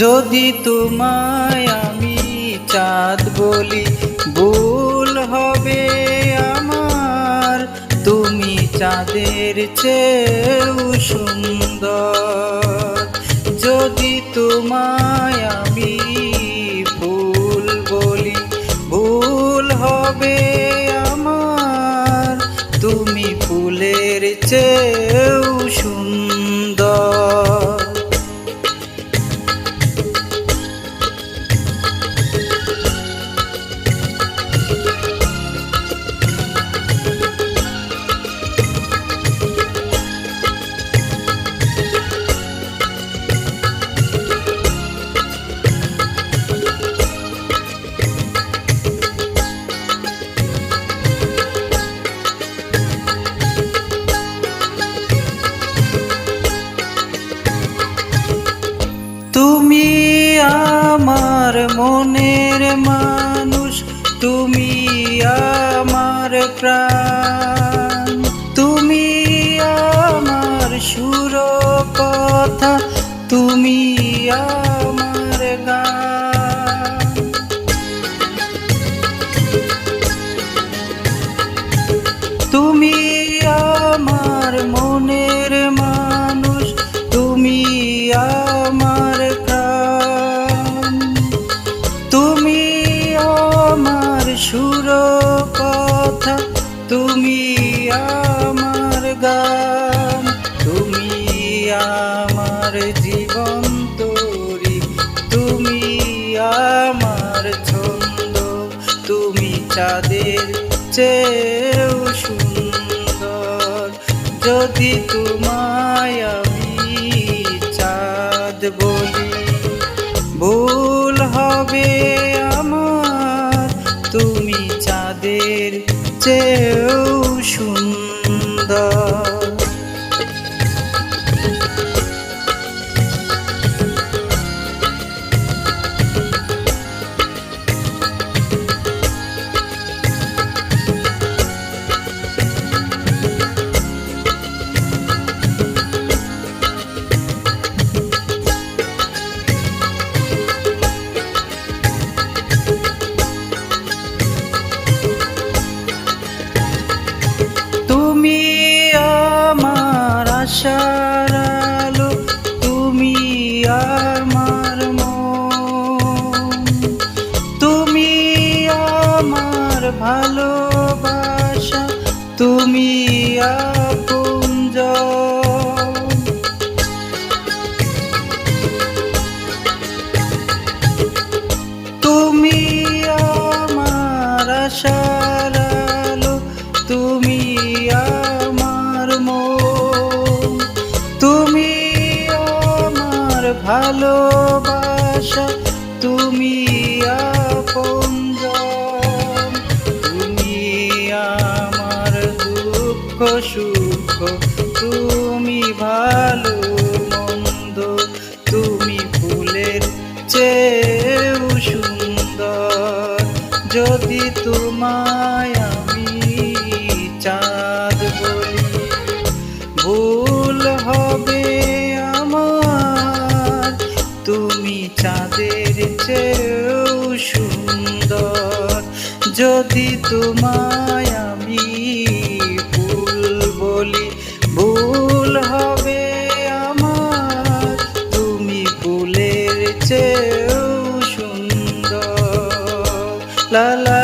যদি তোমায় আমি চাঁদ বলি, ভুল হবে আমার। তুমি চাঁদের চেয়েও সুন্দর। যদি তোমায় আমি ভুল বলি, ভুল হবে আমার। তুমি ফুলের চেয়েও সুন্দর। মনের মানুষ তুমি আমার প্রাণ। তুমি আমার সুর কথা তুমি আমার গান। তুমি আমার জীবন তরি। তুমি আমার ছন্দ, তুমি চাঁদের চেয়েও সুন্দর। যদি তোমায় আমি চাঁদ বলি, ভুল হবে আমার। তুমি চাঁদের চেয়েও সুন্দর। ভালোবাসা তুমি তুমি আমার দুঃখ সুখ তুমি ভালো তুমি চাঁদের চেয়েও সুন্দর। যদি তোমায় আমি ভুল বলি, ভুল হবে আমার। তুমি ফুলের চেয়েও সুন্দর। লা